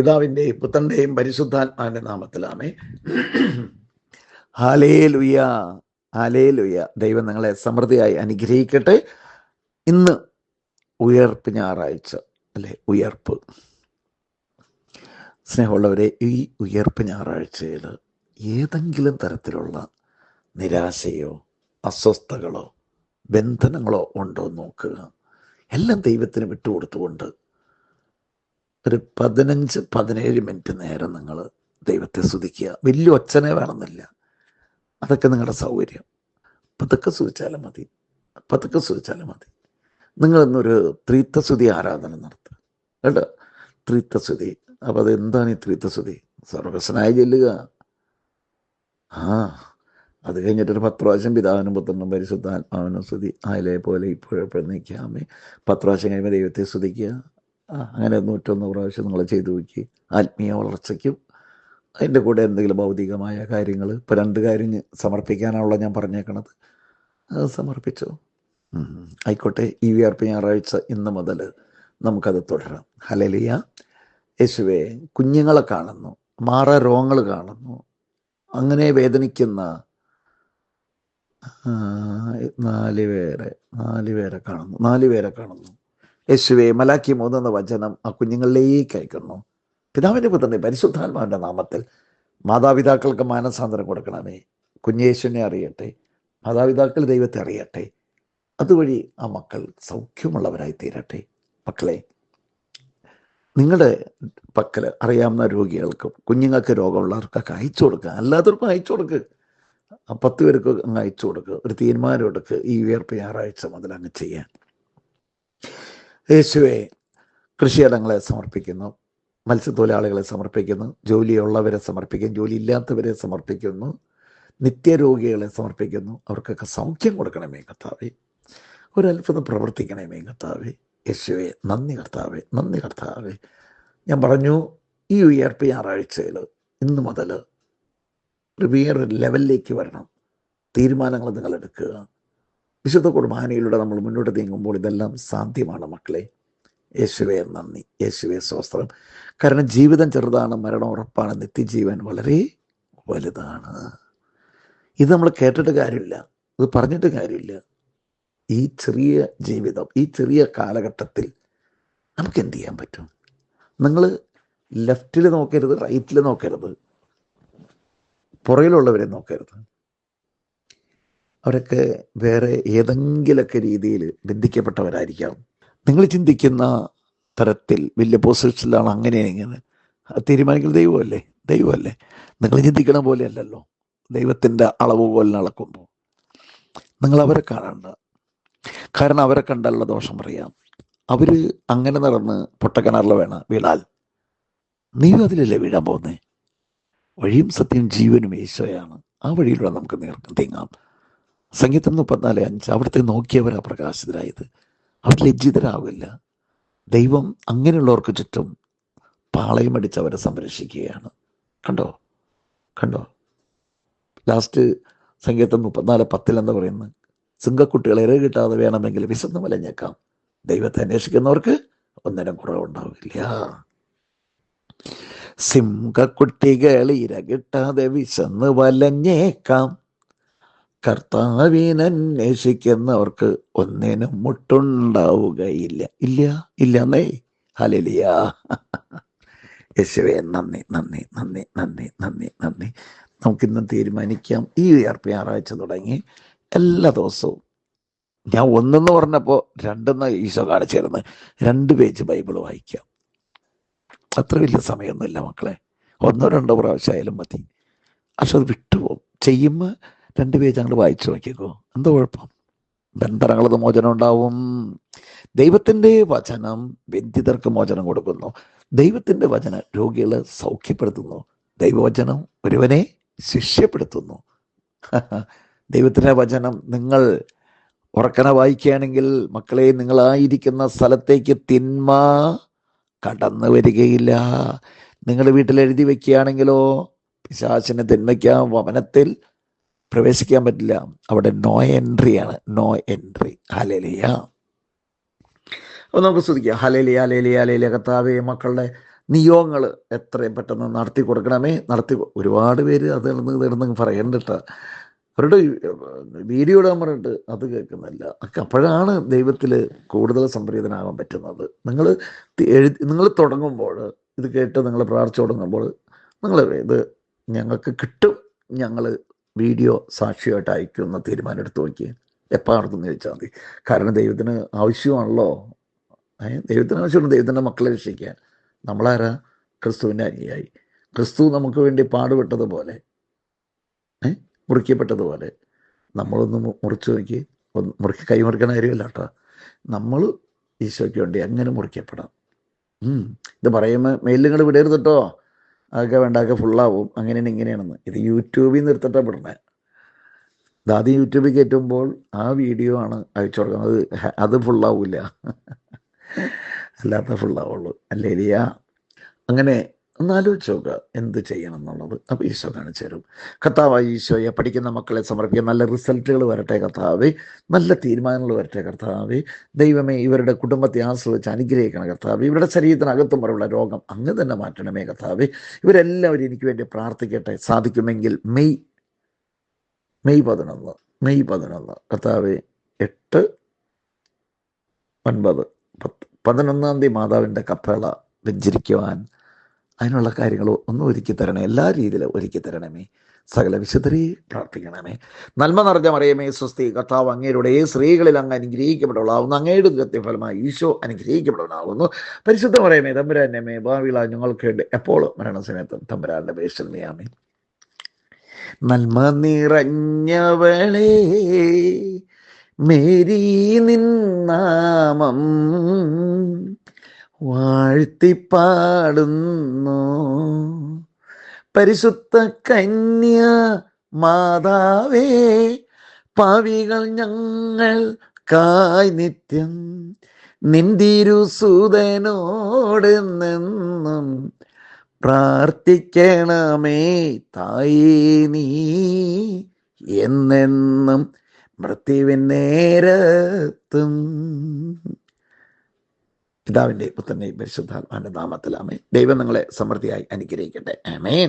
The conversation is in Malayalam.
പിതാവിന്റെയും പുത്രന്റെയും പരിശുദ്ധാത്മാവിന്റെ നാമത്തിലാമേ. ഹാലേ ലുയ ഹാലേ ലുയ ദൈവം നിങ്ങളെ സമൃദ്ധിയായി അനുഗ്രഹിക്കട്ടെ. ഇന്ന് ഉയർപ്പ് ഞായറാഴ്ച അല്ലെ? ഉയർപ്പ്. സ്നേഹമുള്ളവരെ ഈ ഉയർപ്പ് ഞായറാഴ്ചയിൽ ഏതെങ്കിലും തരത്തിലുള്ള നിരാശയോ അസ്വസ്ഥകളോ ബന്ധനങ്ങളോ ഉണ്ടോ നോക്കുക. എല്ലാം ദൈവത്തിന് വിട്ടുകൊടുത്തുകൊണ്ട് ഒരു പതിനഞ്ച് പതിനേഴ് മിനിറ്റ് നേരം നിങ്ങൾ ദൈവത്തെ സ്തുതിക്കുക. വലിയ ഒച്ചനെ വേണമെന്നില്ല. അതൊക്കെ നിങ്ങളുടെ സൗകര്യം. പതുക്കെ സ്തുതിച്ചാലും മതി. പതുക്കെ സ്തുതിച്ചാലും മതി. നിങ്ങൾ ഇന്നൊരു ത്രീത്തസ്തുതി ആരാധന നടത്തുക. കേട്ടോ? ത്രീത്തസ്തുതി അപ്പോൾ അത് എന്താണ് ഈ ത്രീത്തസ്തുതി സർവകസനായി ചെല്ലുക. ആ അത് കഴിഞ്ഞിട്ടൊരു പത്ത് പ്രാവശ്യം പിതാവിനും പുത്രനും പരിശുദ്ധാത്മാവിനും സ്തുതി. ആയിലെ പോലെ ഇപ്പോഴെപ്പോഴും നിൽക്കാമേ പത്ത് പ്രാവശ്യം കഴിയുമ്പോൾ ദൈവത്തെ സ്തുതിക്കുക. അങ്ങനെ നൂറ്റൊന്ന് പ്രാവശ്യം നിങ്ങൾ ചെയ്തു നോക്കി. ആത്മീയ വളർച്ചയ്ക്കും അതിന്റെ കൂടെ എന്തെങ്കിലും ഭൗതികമായ കാര്യങ്ങൾ ഇപ്പോൾ രണ്ട് കാര്യം സമർപ്പിക്കാനാണല്ലോ ഞാൻ പറഞ്ഞേക്കണത്. അത് സമർപ്പിച്ചോ. ആയിക്കോട്ടെ ഈ വിയർപ്പ് ഞായറാഴ്ച ഇന്ന് മുതൽ നമുക്കത് തുടരാം. ഹലലിയ യേശുവെ കുഞ്ഞുങ്ങളെ കാണുന്നു മാറ രോഗങ്ങൾ കാണുന്നു അങ്ങനെ വേദനിക്കുന്ന നാല് പേരെ നാല് പേരെ കാണുന്നു നാല് പേരെ കാണുന്നു. യേശുവെ മലാക്കി മൂന്നെന്ന വചനം ആ കുഞ്ഞുങ്ങളിലേക്ക് അയക്കുന്നു. പിതാവിന്റെ പുത്രനെ പരിശുദ്ധാത്മാവിന്റെ നാമത്തിൽ മാതാപിതാക്കൾക്ക് മാനസാന്തരം കൊടുക്കണമേ. കുഞ്ഞേശുവിനെ അറിയട്ടെ മാതാപിതാക്കൾ ദൈവത്തെ അറിയട്ടെ. അതുവഴി ആ മക്കൾ സൗഖ്യമുള്ളവരായി തീരട്ടെ മക്കളെ നിങ്ങളുടെ പക്കൽ അറിയാവുന്ന രോഗികൾക്കും കുഞ്ഞുങ്ങൾക്ക് രോഗമുള്ളവർക്കൊക്കെ അയച്ചു കൊടുക്കുക. അല്ലാത്തവർക്കും അയച്ചു കൊടുക്കുക പത്ത് പേർക്ക് അങ്ങ് അയച്ചു കൊടുക്കുക ഒരു തീരുമാനം എടുക്കുക ഈ ഉയർപ്പ് ഞായറാഴ്ച മുതൽ അങ്ങ് ചെയ്യാൻ. യേശുവെ കൃഷിയിടങ്ങളെ സമർപ്പിക്കുന്നു മത്സ്യത്തൊഴിലാളികളെ സമർപ്പിക്കുന്നു ജോലിയുള്ളവരെ സമർപ്പിക്കുന്നു ജോലി ഇല്ലാത്തവരെ സമർപ്പിക്കുന്നു നിത്യരോഗികളെ സമർപ്പിക്കുന്നു. അവർക്കൊക്കെ സൗഖ്യം കൊടുക്കണമേ കർത്താവെ. ഒരു അത്ഭുതം പ്രവർത്തിക്കണമേ കർത്താവെ. യേശുവെ നന്ദി കർത്താവെ നന്ദി കർത്താവെ. ഞാൻ പറഞ്ഞു ഈ ഉയർപ്പ് ഞായറാഴ്ചയിൽ ഇന്ന് മുതൽ വേറൊരു ലെവലിലേക്ക് വരണം. തീരുമാനങ്ങൾ നിങ്ങൾ എടുക്കുക. വിശുദ്ധ കുർബാനയിലൂടെ നമ്മൾ മുന്നോട്ട് നീങ്ങുമ്പോൾ ഇതെല്ലാം സാധ്യമാണ് മക്കളെ. യേശുവെ നന്ദി. യേശുവെ സ്വസ്ത്രം കാരണം ജീവിതം ചെറുതാണ് മരണം ഉറപ്പാണ് നിത്യജീവൻ വളരെ വലുതാണ്. ഇത് നമ്മൾ കേട്ടിട്ട് കാര്യമില്ല. ഇത് പറഞ്ഞിട്ട് കാര്യമില്ല. ഈ ചെറിയ ജീവിതം ഈ ചെറിയ കാലഘട്ടത്തിൽ നമുക്ക് എന്ത് ചെയ്യാൻ പറ്റും? നിങ്ങൾ ലെഫ്റ്റിൽ നോക്കരുത് റൈറ്റിൽ നോക്കരുത്. പുറകിലുള്ളവരെ നോക്കരുത്. അവരൊക്കെ വേറെ ഏതെങ്കിലൊക്കെ രീതിയിൽ ബന്ധിക്കപ്പെട്ടവരായിരിക്കാം. നിങ്ങൾ ചിന്തിക്കുന്ന തരത്തിൽ വലിയ പൊസിഷനിലാണ് അങ്ങനെ എങ്ങനെ അത് തീരുമാനിക്കുന്നത് ദൈവമല്ലേ? ദൈവമല്ലേ? നിങ്ങൾ ചിന്തിക്കണ പോലെ അല്ലല്ലോ. ദൈവത്തിന്റെ അളവ് പോലെ അളക്കുമ്പോൾ നിങ്ങൾ അവരെ കാണണ്ട കാരണം അവരെ കണ്ടാലുള്ള ദോഷം പറയാം. അവർ അങ്ങനെ നടന്ന് പൊട്ടക്കിണറിൽ വേണ വീണാൽ നീ അതിലല്ലേ വീഴാൻ പോകുന്നേ? വഴിയും സത്യം ജീവനും ഈശോയാണ് ആ വഴിയിലൂടെ നമുക്ക് നേർക്കും നീങ്ങാം. സംഗീതം മുപ്പത്തിനാല് അഞ്ച്. അവിടുത്തെ നോക്കിയവരാ പ്രകാശിതരായത്. അവർ ലജ്ജിതരാവില്ല. ദൈവം അങ്ങനെയുള്ളവർക്ക് ചുറ്റും പാളയമടിച്ച് അവരെ സംരക്ഷിക്കുകയാണ്. കണ്ടോ? കണ്ടോ? ലാസ്റ്റ് സംഗീതം മുപ്പത്തിനാല് പത്തിൽ എന്താ പറയുന്നത്? സിംഗക്കുട്ടികൾ ഇര കിട്ടാതെ വേണമെങ്കിൽ വിശന്ന് വലഞ്ഞേക്കാം ദൈവത്തെ അന്വേഷിക്കുന്നവർക്ക് ഒന്നിനും കുറവുണ്ടാവില്ല. സിംഹക്കുട്ടികൾ ഇര കിട്ടാതെ വിശന്ന് വലഞ്ഞേക്കാം കർത്താവിനന്വേഷിക്കുന്നവർക്ക് ഒന്നിനും മുട്ടുണ്ടാവുകയില്ല. ഇല്ല ഇല്ലെന്നേ ഹലിയ യേശുവേ നന്ദി നന്ദി നന്ദി നന്ദി നന്ദി നന്ദി. നമുക്കിന്ന് തീരുമാനിക്കാം. ഈ ഉയർപ്പ് ഞായറാഴ്ച തുടങ്ങി എല്ലാ ദിവസവും. ഞാൻ ഒന്നെന്ന് പറഞ്ഞപ്പോൾ രണ്ടെന്ന് ഈശോ കാണിച്ചിരുന്ന്. രണ്ട് പേജ് ബൈബിൾ വായിക്കാം. അത്ര വലിയ സമയമൊന്നുമില്ല മക്കളെ. ഒന്നോ രണ്ടോ പ്രാവശ്യം ആയാലും മതി. പക്ഷെ അത് വിട്ടുപോകും. ചെയ്യുമ്പോൾ രണ്ട് പേജ് ഞങ്ങൾ വായിച്ചു നോക്കിക്കോ. എന്താ കുഴപ്പം? ബന്ധനങ്ങളത് മോചനം ഉണ്ടാവും. ദൈവത്തിന്റെ വചനം ബന്ധിതർക്ക് മോചനം കൊടുക്കുന്നു. ദൈവത്തിന്റെ വചനം രോഗികളെ സൗഖ്യപ്പെടുത്തുന്നു. ദൈവവചനം ഒരുവനെ ശിഷ്യപ്പെടുത്തുന്നു. ദൈവത്തിന്റെ വചനം നിങ്ങൾ ഉറക്കന വായിക്കുകയാണെങ്കിൽ മക്കളെ നിങ്ങളായിരിക്കുന്ന സ്ഥലത്തേക്ക് തിന്മ കടന്നു വരികയില്ല. നിങ്ങൾ വീട്ടിൽ എഴുതി വെക്കുകയാണെങ്കിലോ പിശാചിന് തിന്മയ്ക്കാം വമനത്തിൽ പ്രവേശിക്കാൻ പറ്റില്ല. അവിടെ നോ എൻട്രി ആണ്. നോ എൻട്രി ഹലേലിയ അപ്പോൾ നമുക്ക് ശ്രദ്ധിക്കാം. ഹലേലിയ ഹലേലിയ ഹലേലിയ കർത്താവേ മക്കളുടെ നിയോഗങ്ങൾ എത്രയും പെട്ടെന്ന് നടത്തി കൊടുക്കണമേ. നടത്തി ഒരുപാട് പേര് അത് ഇടന്ന് ഇടന്ന് പറയണ്ടിട്ട അവരുടെ വീഡിയോ ഇടാൻ പറഞ്ഞിട്ട് അത് കേൾക്കുന്നില്ല. അപ്പോഴാണ് ദൈവത്തിൽ കൂടുതൽ സംപ്രീതനാകാൻ പറ്റുന്നത്. നിങ്ങൾ എഴുതി നിങ്ങൾ തുടങ്ങുമ്പോൾ ഇത് കേട്ട് നിങ്ങൾ പ്രാർത്ഥിച്ചു തുടങ്ങുമ്പോൾ നിങ്ങൾ ഇത് ഞങ്ങൾക്ക് കിട്ടും. ഞങ്ങൾ വീഡിയോ സാക്ഷിയായിട്ട് അയക്കുന്ന തീരുമാനം എടുത്ത് എപ്പോൾ എപ്പാണെന്ന് ചോദിച്ചാൽ മതി. കാരണം ദൈവത്തിന് ആവശ്യമാണല്ലോ. ദൈവത്തിന് ആവശ്യമുണ്ട്. ദൈവത്തിന്റെ മക്കളെ രക്ഷിക്കാൻ. നമ്മളാരാ? ക്രിസ്തുവിന്റെ അനുയായി. ക്രിസ്തു നമുക്ക് വേണ്ടി പാടുപെട്ടതുപോലെ ഏ? മുറിക്കപ്പെട്ടതുപോലെ. നമ്മളൊന്ന് മുറിച്ച് നോക്കി. ഒന്ന് മുറുക്കി കൈ മുറിക്കണ കാര്യമല്ല കേട്ടോ. നമ്മൾ ഈശോയ്ക്ക് വേണ്ടി അങ്ങനെ മുറിക്കപ്പെടാം. ഇത് പറയുമ്പോൾ മെയിലുകൾ വിടരുത് കേട്ടോ. അതൊക്കെ വേണ്ട അതൊക്കെ ഫുള്ളാവും അങ്ങനെയാണ് ഇങ്ങനെയാണെന്ന്. ഇത് യൂട്യൂബിൽ നിന്ന് ഇത് ആദ്യം യൂട്യൂബിൽ കയറ്റുമ്പോൾ ആ വീഡിയോ ആണ് അയച്ചു കൊടുക്കുന്നത്. അത് ഫുള്ളാവില്ല അല്ലാത്ത ഫുള്ളാവുള്ളൂ അല്ലേ അങ്ങനെ ഒന്നാലോചിച്ച് നോക്കുക എന്ത് ചെയ്യണം എന്നുള്ളത് അപ്പോൾ ഈശോ കാണിച്ചു തരും. കർത്താവ് ഈശോയെ പഠിക്കുന്ന മക്കളെ സമർപ്പിക്കുക നല്ല റിസൾട്ടുകൾ വരട്ടെ കർത്താവെ. നല്ല തീരുമാനങ്ങൾ വരട്ടെ കർത്താവെ. ദൈവമേ ഇവരുടെ കുടുംബത്തെ ആശ്രയിച്ച് അനുഗ്രഹിക്കണം കർത്താവ്. ഇവരുടെ ശരീരത്തിനകത്തും വരെയുള്ള രോഗം അങ്ങ് തന്നെ മാറ്റണമേ കർത്താവെ. ഇവരെല്ലാവരും എനിക്ക് വേണ്ടി പ്രാർത്ഥിക്കട്ടെ സാധിക്കുമെങ്കിൽ മെയ് മെയ് പതിനൊന്ന് മെയ് പതിനൊന്ന്. കർത്താവ് എട്ട് ഒൻപത് പത്ത് പതിനൊന്നാം തീയതി മാതാവിന്റെ കപ്പേള വെഞ്ചരിക്കുവാൻ അതിനുള്ള കാര്യങ്ങൾ ഒന്നും ഒരുക്കി തരണേ എല്ലാ രീതിയിലും ഒരുക്കി തരണമേ. സകല വിശുദ്ധരെ പ്രാർത്ഥിക്കണമേ. നന്മ നിറഞ്ഞ മറിയമേ സ്വസ്തി കർത്താവ് അങ്ങയുടെ സ്ത്രീകളിൽ അങ്ങ് അനുഗ്രഹിക്കപ്പെട്ടവളാവുന്നു അങ്ങയുടെ ഗത്യഫലമായി ഫലമായി ഈശോ അനുഗ്രഹിക്കപ്പെട്ടവനാകുന്നു പരിശുദ്ധ മറിയമേ തമ്പുരാനമേ ഭാവിള ഞങ്ങൾക്ക് വേണ്ടി എപ്പോഴും മരണസമയത്തും തമ്പുരാന്റെ പേശൽമയാമേ നന്മ നിറഞ്ഞവളേ മേരി നിന്നാമം വാഴ്ത്തിപ്പാടുന്നു. പരിശുദ്ധ കന്യ മാതാവേ പാവികൾ ഞങ്ങൾ കായ് നിത്യം നിന്തിരുസൂതനോട് നിന്നും പ്രാർത്ഥിക്കണമേ തായേ നീ. എന്നെന്നും മൃത്യുവിൻ നേരത്തും പിതാവിന്റെ പുത്രന്റെയും പരിശുദ്ധാത്മാന്റെ നാമത്തിൽ ആമേൻ. ദൈവം നിങ്ങളെ സമൃദ്ധിയായി അനുഗ്രഹിക്കട്ടെ. ആമേൻ.